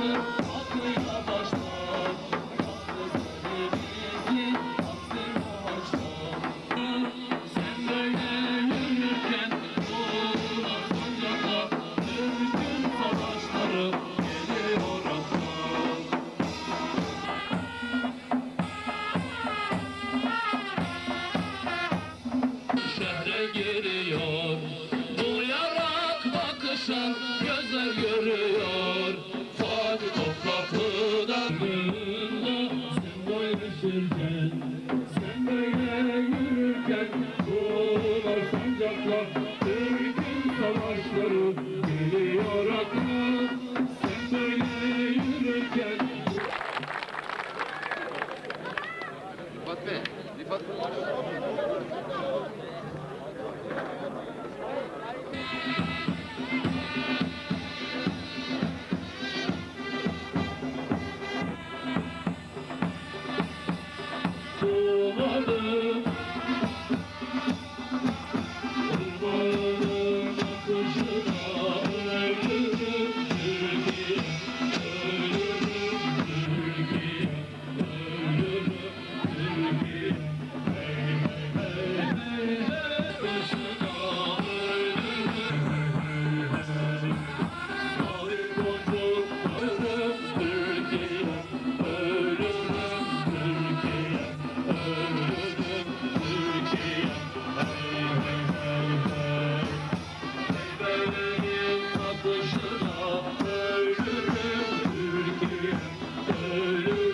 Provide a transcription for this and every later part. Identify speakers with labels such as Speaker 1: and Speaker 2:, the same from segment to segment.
Speaker 1: Thank you. Boylaşırken Heybelerin akışına ölürüm Türkiye Ölürüm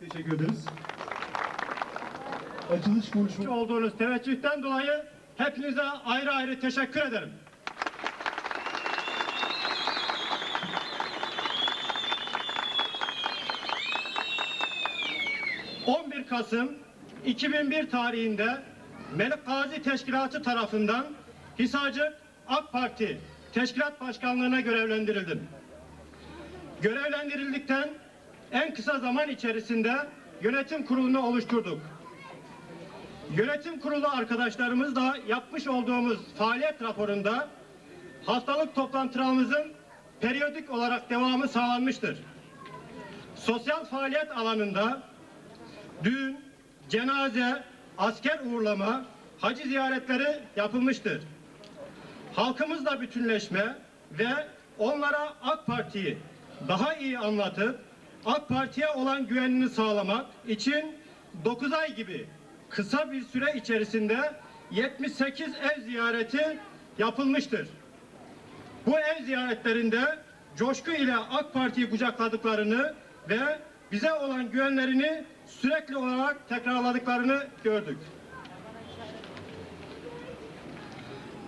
Speaker 2: Teşekkür ederiz. Açılış konuşma.
Speaker 3: olduğunuz teveccühten dolayı hepinize ayrı ayrı teşekkür ederim. ...11 Kasım 2001 tarihinde Melik Gazi Teşkilatı tarafından Hisarcık AK Parti Teşkilat Başkanlığı'na görevlendirildim. Görevlendirildikten en kısa zaman içerisinde yönetim kurulunu oluşturduk. Yönetim kurulu arkadaşlarımız da yapmış olduğumuz faaliyet raporunda haftalık toplantılarımızın periyodik olarak devamı sağlanmıştır. Sosyal faaliyet alanında düğün, cenaze, asker uğurlama, hacı ziyaretleri yapılmıştır. Halkımızla bütünleşme ve onlara AK Parti'yi daha iyi anlatıp AK Parti'ye olan güvenini sağlamak için 9 ay gibi kısa bir süre içerisinde 78 ev ziyareti yapılmıştır. Bu ev ziyaretlerinde coşku ile AK Parti'yi kucakladıklarını ve bize olan güvenlerini sürekli olarak tekrarladıklarını gördük.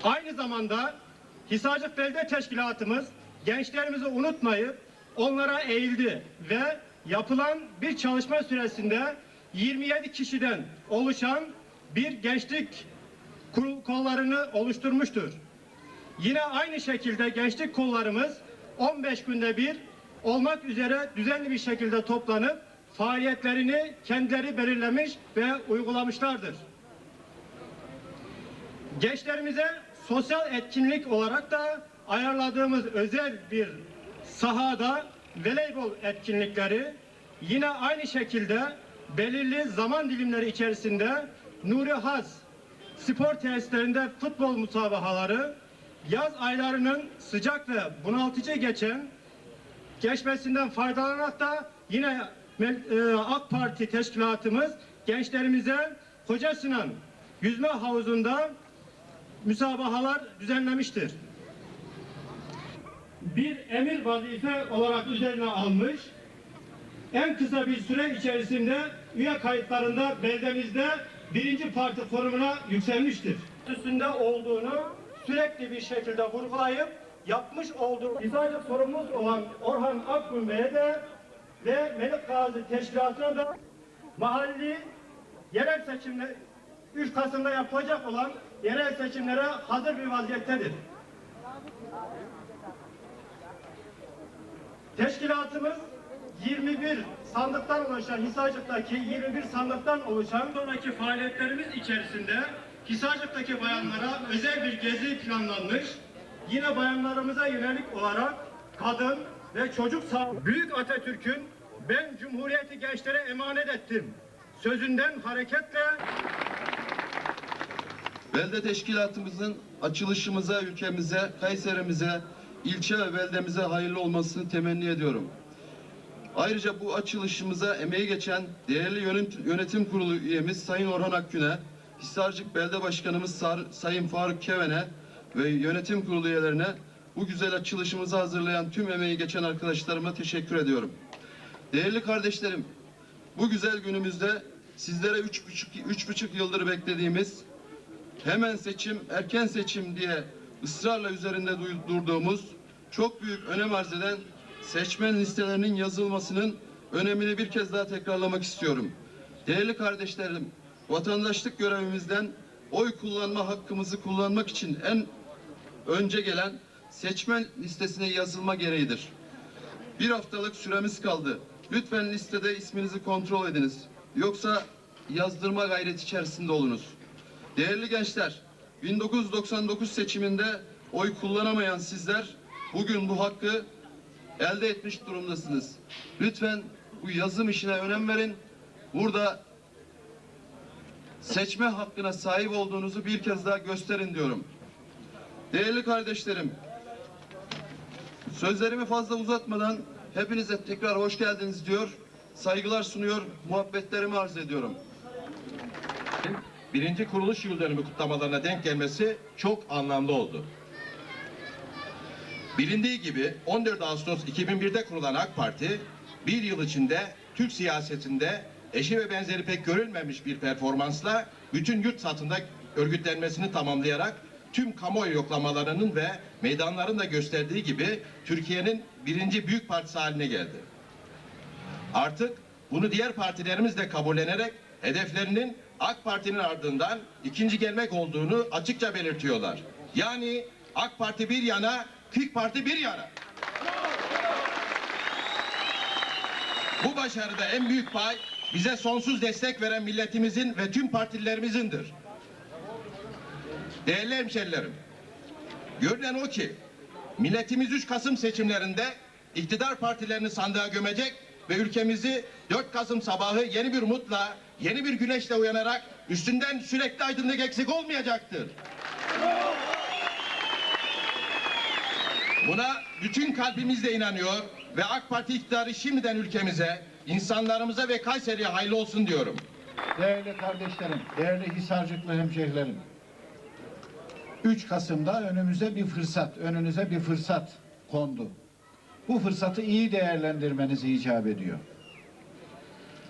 Speaker 3: Aynı zamanda Hisarcık Belediye Teşkilatımız gençlerimizi unutmayıp onlara eğildi ve yapılan bir çalışma süresinde 27 kişiden oluşan bir gençlik kollarını oluşturmuştur. Yine aynı şekilde gençlik kollarımız 15 günde bir olmak üzere düzenli bir şekilde toplanıp faaliyetlerini kendileri belirlemiş ve uygulamışlardır. Gençlerimize sosyal etkinlik olarak da ayarladığımız özel bir sahada voleybol etkinlikleri yine aynı şekilde belirli zaman dilimleri içerisinde Nuri Haz spor tesislerinde futbol musabahaları, yaz aylarının sıcak ve bunaltıcı geçen geçmesinden faydalanarak da yine AK Parti teşkilatımız gençlerimize Koca Sinan yüzme havuzunda müsabahalar düzenlemiştir. Bir emir vazife olarak üzerine almış, en kısa bir süre içerisinde üye kayıtlarında beldemizde birinci parti konumuna yükselmiştir. Üstünde olduğunu sürekli bir şekilde vurgulayıp yapmış olduğu Hisarcık sorumlumuz olan Orhan Akgün Bey'e de ve Melik Gazi Teşkilatı'na da mahalli yerel seçimler 3 Kasım'da yapılacak olan yerel seçimlere hazır bir vaziyettedir. Teşkilatımız 21 sandıktan oluşan Hisarcık'taki 21 sandıktan oluşan sonraki faaliyetlerimiz içerisinde Hisarcık'taki bayanlara özel bir gezi planlanmış. Yine bayanlarımıza yönelik olarak kadın ve çocuk sağlığı. Büyük Atatürk'ün ben Cumhuriyeti gençlere emanet ettim. Sözünden hareketle
Speaker 4: Belde teşkilatımızın açılışımıza, ülkemize, Kayserimize, ilçe ve beldemize hayırlı olmasını temenni ediyorum. Ayrıca bu açılışımıza emeği geçen değerli yönet- yönetim kurulu üyemiz Sayın Orhan Akgün'e, Hisarcık Belde Başkanımız Sar- Sayın Faruk Keven'e ve yönetim kurulu üyelerine bu güzel açılışımızı hazırlayan tüm emeği geçen arkadaşlarıma teşekkür ediyorum. Değerli kardeşlerim, bu güzel günümüzde sizlere üç buçuk, üç buçuk yıldır beklediğimiz hemen seçim, erken seçim diye ısrarla üzerinde durduğumuz çok büyük önem arz eden seçmen listelerinin yazılmasının önemini bir kez daha tekrarlamak istiyorum. Değerli kardeşlerim, vatandaşlık görevimizden oy kullanma hakkımızı kullanmak için en önce gelen seçmen listesine yazılma gereğidir. Bir haftalık süremiz kaldı. Lütfen listede isminizi kontrol ediniz. Yoksa yazdırma gayreti içerisinde olunuz. Değerli gençler, 1999 seçiminde oy kullanamayan sizler bugün bu hakkı elde etmiş durumdasınız. Lütfen bu yazım işine önem verin. Burada seçme hakkına sahip olduğunuzu bir kez daha gösterin diyorum. Değerli kardeşlerim, sözlerimi fazla uzatmadan hepinize tekrar hoş geldiniz diyor. Saygılar sunuyor, muhabbetlerimi arz ediyorum.
Speaker 5: birinci kuruluş yıl dönümü kutlamalarına denk gelmesi çok anlamlı oldu. Bilindiği gibi 14 Ağustos 2001'de kurulan AK Parti bir yıl içinde Türk siyasetinde eşi ve benzeri pek görülmemiş bir performansla bütün yurt satında örgütlenmesini tamamlayarak tüm kamuoyu yoklamalarının ve meydanların da gösterdiği gibi Türkiye'nin birinci büyük partisi haline geldi. Artık bunu diğer partilerimiz de kabullenerek hedeflerinin AK Parti'nin ardından ikinci gelmek olduğunu açıkça belirtiyorlar. Yani AK Parti bir yana, Türk Parti bir yana. Bu başarıda en büyük pay bize sonsuz destek veren milletimizin ve tüm partililerimizin,dir. Değerli hemşerilerim, görünen o ki milletimiz 3 Kasım seçimlerinde iktidar partilerini sandığa gömecek ve ülkemizi 4 Kasım sabahı yeni bir umutla, yeni bir güneşle uyanarak üstünden sürekli aydınlık eksik olmayacaktır. Buna bütün kalbimizle inanıyor ve AK Parti iktidarı şimdiden ülkemize, insanlarımıza ve Kayseri'ye hayırlı olsun diyorum.
Speaker 6: Değerli kardeşlerim, değerli Hisarcıklı hemşehrilerim. 3 Kasım'da önümüze bir fırsat, önünüze bir fırsat kondu. Bu fırsatı iyi değerlendirmenizi icap ediyor.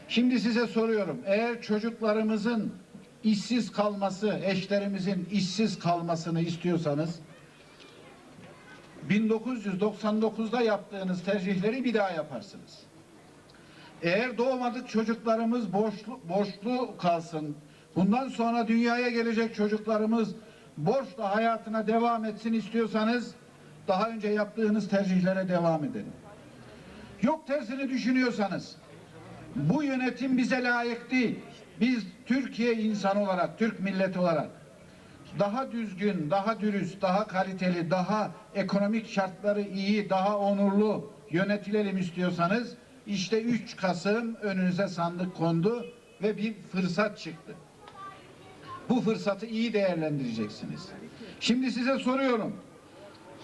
Speaker 6: Şimdi size soruyorum, eğer çocuklarımızın işsiz kalması, eşlerimizin işsiz kalmasını istiyorsanız 1999'da yaptığınız tercihleri bir daha yaparsınız. Eğer doğmadık çocuklarımız borçlu, borçlu kalsın, bundan sonra dünyaya gelecek çocuklarımız borçla hayatına devam etsin istiyorsanız daha önce yaptığınız tercihlere devam edin. Yok tersini düşünüyorsanız bu yönetim bize layık değil. Biz Türkiye insan olarak, Türk milleti olarak daha düzgün, daha dürüst, daha kaliteli, daha ekonomik şartları iyi, daha onurlu yönetilelim istiyorsanız İşte 3 Kasım önünüze sandık kondu ve bir fırsat çıktı. Bu fırsatı iyi değerlendireceksiniz. Şimdi size soruyorum.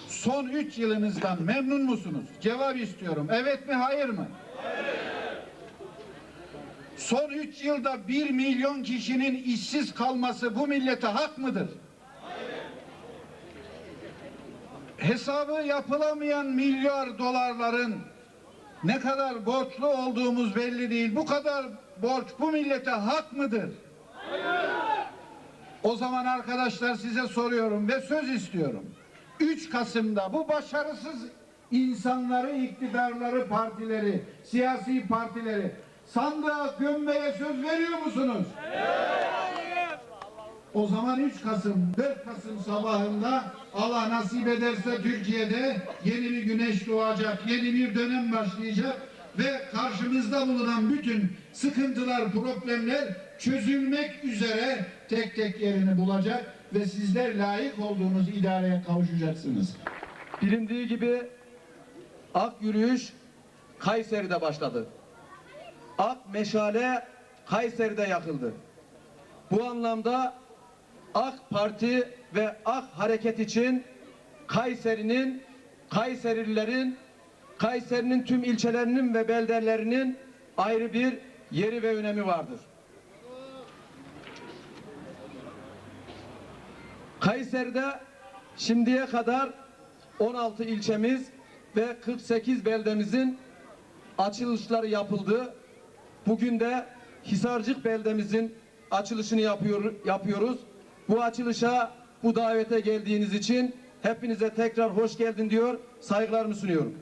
Speaker 6: Son 3 yılınızdan memnun musunuz? Cevap istiyorum. Evet mi hayır mı? Son 3 yılda 1 milyon kişinin işsiz kalması bu millete hak mıdır? Hesabı yapılamayan milyar dolarların ne kadar borçlu olduğumuz belli değil. Bu kadar borç bu millete hak mıdır? O zaman arkadaşlar size soruyorum ve söz istiyorum. 3 Kasım'da bu başarısız insanları, iktidarları, partileri, siyasi partileri sandığa gömmeye söz veriyor musunuz? O zaman 3 Kasım, 4 Kasım sabahında Allah nasip ederse Türkiye'de yeni bir güneş doğacak, yeni bir dönem başlayacak ve karşımızda bulunan bütün sıkıntılar, problemler çözülmek üzere tek tek yerini bulacak ve sizler layık olduğunuz idareye kavuşacaksınız.
Speaker 7: Bilindiği gibi Ak yürüyüş Kayseri'de başladı. Ak meşale Kayseri'de yakıldı. Bu anlamda AK Parti ve Ak Hareket için Kayseri'nin, Kayserililerin, Kayseri'nin tüm ilçelerinin ve beldelerinin ayrı bir yeri ve önemi vardır. Kayseri'de şimdiye kadar 16 ilçemiz ve 48 beldemizin açılışları yapıldı. Bugün de Hisarcık beldemizin açılışını yapıyor, yapıyoruz. Bu açılışa, bu davete geldiğiniz için hepinize tekrar hoş geldin diyor, saygılarımı sunuyorum.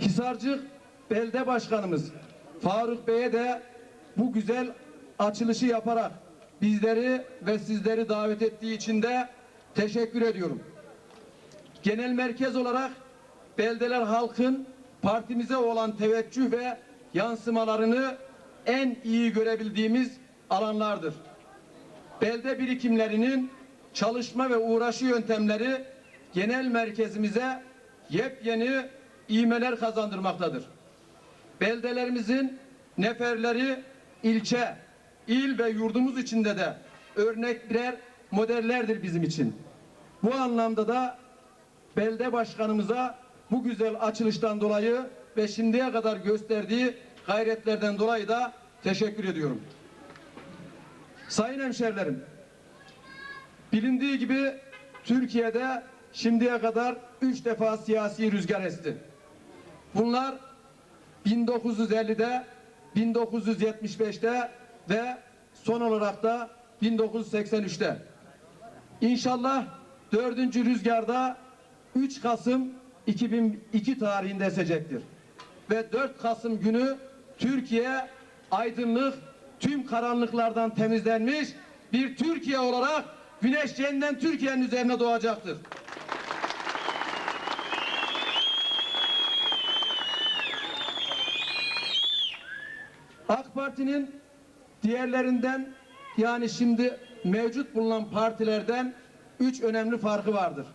Speaker 7: Hisarcık Belde Başkanımız Faruk Bey'e de bu güzel açılışı yaparak bizleri ve sizleri davet ettiği için de teşekkür ediyorum. Genel merkez olarak beldeler halkın partimize olan teveccüh ve yansımalarını en iyi görebildiğimiz alanlardır. Belde birikimlerinin çalışma ve uğraşı yöntemleri genel merkezimize yepyeni iğmeler kazandırmaktadır. Beldelerimizin neferleri ilçe, il ve yurdumuz içinde de örnek birer modellerdir bizim için. Bu anlamda da belde başkanımıza bu güzel açılıştan dolayı ve şimdiye kadar gösterdiği gayretlerden dolayı da teşekkür ediyorum. Sayın hemşerilerim, bilindiği gibi Türkiye'de şimdiye kadar üç defa siyasi rüzgar esti. Bunlar 1950'de, 1975'te ve son olarak da 1983'te. İnşallah dördüncü rüzgarda 3 Kasım 2002 tarihinde esecektir. Ve 4 Kasım günü Türkiye aydınlık, tüm karanlıklardan temizlenmiş bir Türkiye olarak güneş yeniden Türkiye'nin üzerine doğacaktır. AK Parti'nin diğerlerinden yani şimdi mevcut bulunan partilerden üç önemli farkı vardır.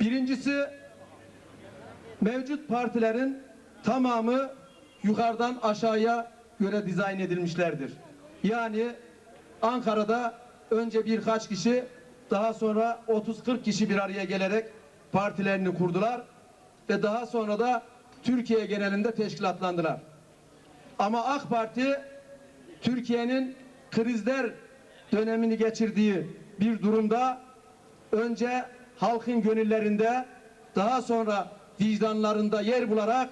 Speaker 7: Birincisi mevcut partilerin tamamı yukarıdan aşağıya göre dizayn edilmişlerdir. Yani Ankara'da önce birkaç kişi daha sonra 30-40 kişi bir araya gelerek partilerini kurdular ve daha sonra da Türkiye genelinde teşkilatlandılar. Ama AK Parti Türkiye'nin krizler dönemini geçirdiği bir durumda önce halkın gönüllerinde daha sonra vicdanlarında yer bularak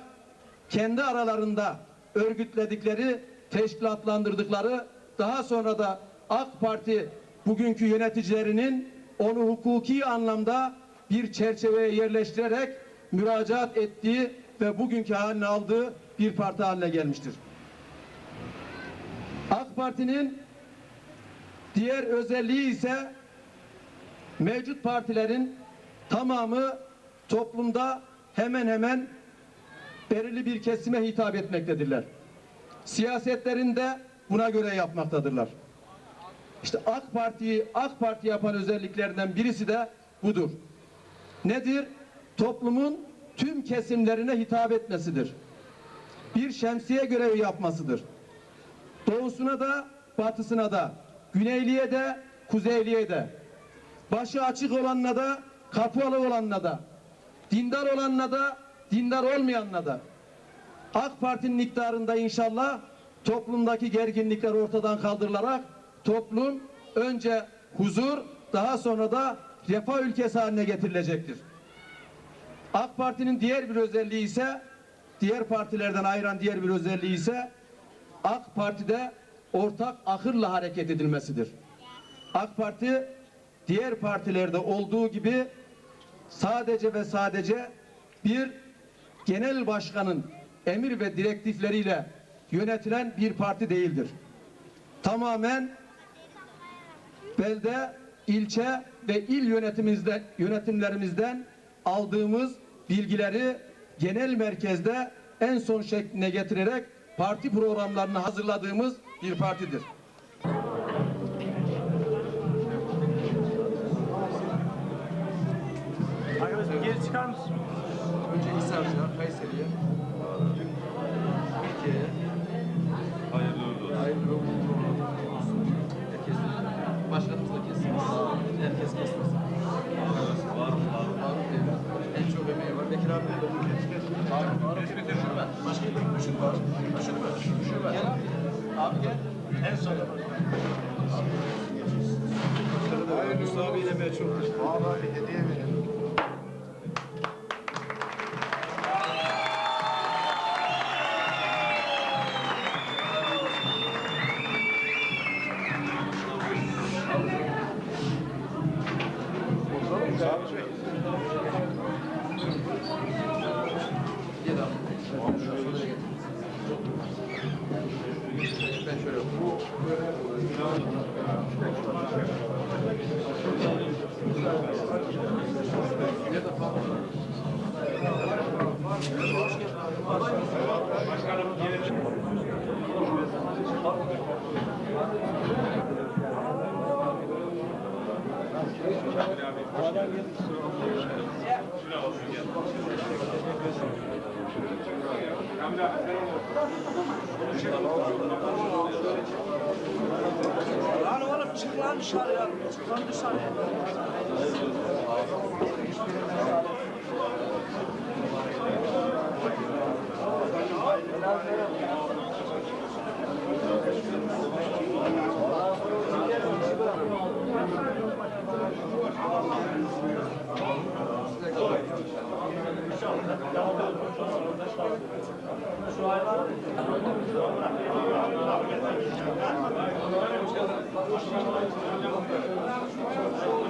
Speaker 7: kendi aralarında örgütledikleri, teşkilatlandırdıkları daha sonra da AK Parti bugünkü yöneticilerinin onu hukuki anlamda bir çerçeveye yerleştirerek müracaat ettiği ve bugünkü halini aldığı bir parti haline gelmiştir. AK Parti'nin diğer özelliği ise mevcut partilerin tamamı toplumda hemen hemen belirli bir kesime hitap etmektedirler. Siyasetlerinde buna göre yapmaktadırlar. İşte AK Parti'yi AK Parti yapan özelliklerinden birisi de budur. nedir? Toplumun tüm kesimlerine hitap etmesidir. Bir şemsiye görevi yapmasıdır. Doğusuna da, batısına da, güneyliye de, kuzeyliye de, başı açık olanla da, kapalı olanla da, dindar olanla da, dindar olmayanla da. AK Parti'nin iktidarında inşallah toplumdaki gerginlikler ortadan kaldırılarak toplum önce huzur, daha sonra da refah ülkesi haline getirilecektir. AK Parti'nin diğer bir özelliği ise diğer partilerden ayıran diğer bir özelliği ise AK Parti'de ortak akırla hareket edilmesidir. AK Parti diğer partilerde olduğu gibi sadece ve sadece bir genel başkanın emir ve direktifleriyle yönetilen bir parti değildir. Tamamen belde, ilçe ve il yönetimimizde, yönetimlerimizden aldığımız bilgileri genel merkezde en son şekline getirerek parti programlarını hazırladığımız bir partidir.
Speaker 4: Önce Hisar'da, Kayseri'ye. Türkiye'ye. Hayırlı uğurlu olsun. Hayırlı uğurlu olsun. Herkes, başkanımız da kessin. Herkes kessin. Faruk, Faruk. Faruk değil. En çok emeği var. Bekir abi de Faruk, Faruk. Düşürme. Gel abi. Abi gel. En son. Hayırlı Mustafa abiyle ederim. Vallahi hediye verelim. Şöyle bu ya da
Speaker 8: Lan oğlum çık lan dışarıya. Çık lan Thank
Speaker 4: you.